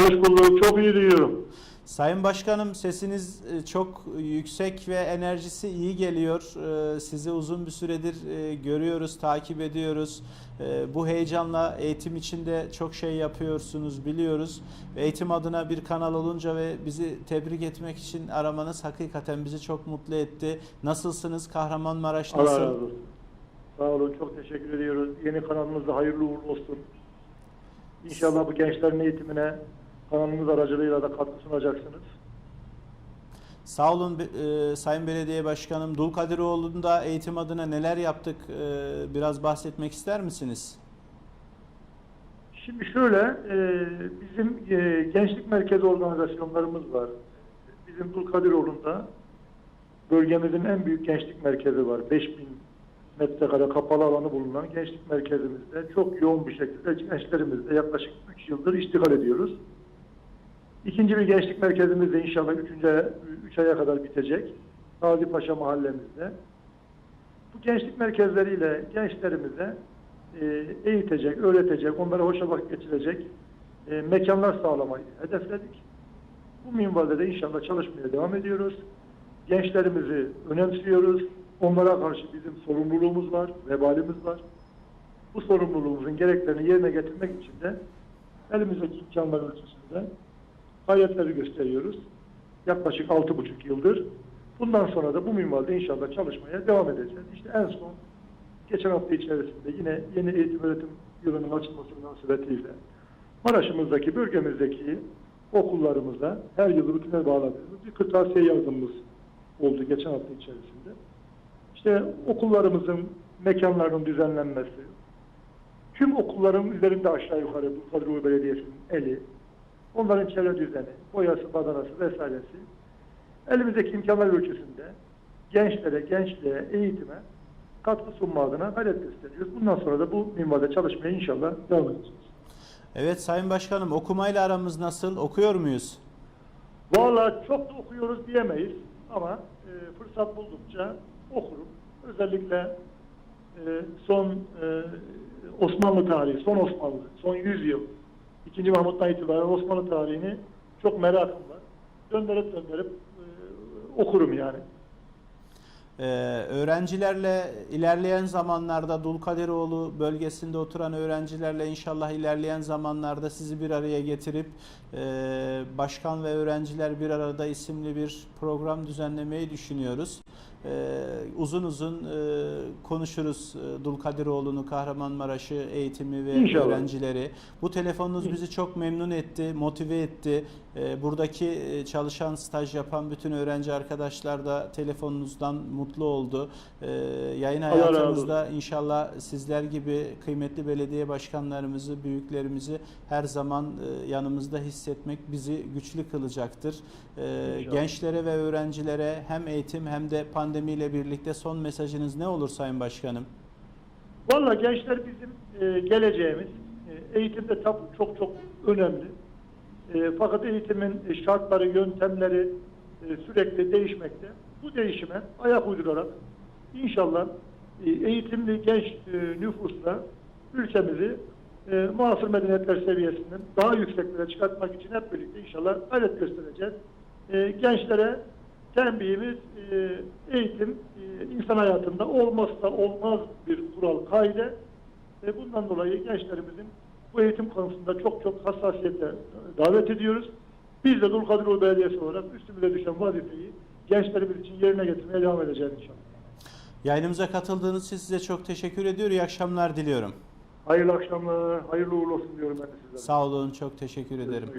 Hoş bulduk. Çok iyi duyuyorum. Sayın Başkanım sesiniz e, çok yüksek ve enerjisi iyi geliyor. E, Sizi uzun bir süredir e, görüyoruz, takip ediyoruz. Bu heyecanla eğitim içinde çok şey yapıyorsunuz biliyoruz. Eğitim adına bir kanal olunca ve bizi tebrik etmek için aramanız hakikaten bizi çok mutlu etti. Nasılsınız? Kahramanmaraş Allah nasıl? razı olsun. Sağ olun. Çok teşekkür ediyoruz. Yeni kanalınızda hayırlı uğurlu olsun. İnşallah bu gençlerin eğitimine kanalımız aracılığıyla da katkı sunacaksınız. Sağ olun e, Sayın Belediye Başkanım. Dulkadiroğlu'nda eğitim adına neler yaptık? E, Biraz bahsetmek ister misiniz? Şimdi şöyle, e, bizim e, gençlik merkezi organizasyonlarımız var. Bizim Dulkadiroğlu'nda bölgemizin en büyük gençlik merkezi var. 5000 metrekare kapalı alanı bulunan gençlik merkezimizde çok yoğun bir şekilde gençlerimizle yaklaşık 3 yıldır iştigal ediyoruz. İkinci bir gençlik merkezimiz de inşallah 3. 3 aya kadar bitecek. Gazi Paşa mahallemizde. Bu gençlik merkezleriyle gençlerimize e, eğitecek, öğretecek, onlara hoşa vakit geçirecek e, mekanlar sağlamayı hedefledik. Bu minvalde de inşallah çalışmaya devam ediyoruz. Gençlerimizi önemsiyoruz. Onlara karşı bizim sorumluluğumuz var, vebalimiz var. Bu sorumluluğumuzun gereklerini yerine getirmek için de elimizdeki imkanlar ölçüsünde gayretleri gösteriyoruz. Yaklaşık altı buçuk yıldır. Bundan sonra da bu minvalde inşallah çalışmaya devam edeceğiz. İşte en son geçen hafta içerisinde yine yeni eğitim öğretim yılının açılması münasebetiyle Maraş'ımızdaki, bölgemizdeki okullarımıza her yıl rutine bağladığımız bir kırtasiye yardımımız oldu geçen hafta içerisinde. İşte okullarımızın mekanlarının düzenlenmesi, tüm okulların üzerinde aşağı yukarı bu Kadrolu Belediyesi'nin eli, onların çevre düzeni, boyası, badanası vesairesi elimizdeki imkanlar ölçüsünde gençlere, gençliğe, eğitime katkı sunma adına gayret gösteriyoruz. Bundan sonra da bu minvalde çalışmaya inşallah devam edeceğiz. Evet Sayın Başkanım okumayla aramız nasıl? Okuyor muyuz? Valla çok da okuyoruz diyemeyiz ama e, fırsat buldukça okurum. Özellikle e, son e, Osmanlı tarihi, son Osmanlı, son 100 yıl, 2. Mahmut'tan itibaren Osmanlı tarihini çok merakım var. Döndürüp döndürüp e, okurum yani. Ee, öğrencilerle ilerleyen zamanlarda Dulkadiroğlu bölgesinde oturan öğrencilerle inşallah ilerleyen zamanlarda sizi bir araya getirip e, Başkan ve Öğrenciler Bir Arada isimli bir program düzenlemeyi düşünüyoruz. Ee, uzun uzun e, konuşuruz e, Dulkadiroğlu'nu, Kahramanmaraş'ı, eğitimi ve İnşallah. öğrencileri. Bu telefonunuz bizi çok memnun etti, motive etti. Ee, buradaki e, çalışan, staj yapan bütün öğrenci arkadaşlar da telefonunuzdan mutlu oldu. Ee, yayın hayatımızda inşallah sizler gibi kıymetli belediye başkanlarımızı, büyüklerimizi her zaman e, yanımızda hissetmek bizi güçlü kılacaktır. İnşallah. gençlere ve öğrencilere hem eğitim hem de pandemiyle birlikte son mesajınız ne olur Sayın Başkanım? Valla gençler bizim e, geleceğimiz. E, eğitimde çok çok önemli. E, fakat eğitimin e, şartları, yöntemleri e, sürekli değişmekte. Bu değişime ayak uydurarak inşallah e, eğitimli genç e, nüfusla ülkemizi e, muasır medeniyetler seviyesinden daha yükseklere çıkartmak için hep birlikte inşallah gayret göstereceğiz. E, gençlere tembihimiz e, eğitim e, insan hayatında olmazsa olmaz bir kural, kaide. Ve bundan dolayı gençlerimizin bu eğitim konusunda çok çok hassasiyete davet ediyoruz. Biz de Dulkadiroğlu Belediyesi olarak üstümüze düşen vazifeyi gençlerimiz için yerine getirmeye devam edeceğiz inşallah. Yayınımıza katıldığınız için size çok teşekkür ediyor. İyi akşamlar diliyorum. Hayırlı akşamlar, hayırlı uğurlu olsun diyorum ben de sizlere. Sağ olun, çok teşekkür ederim.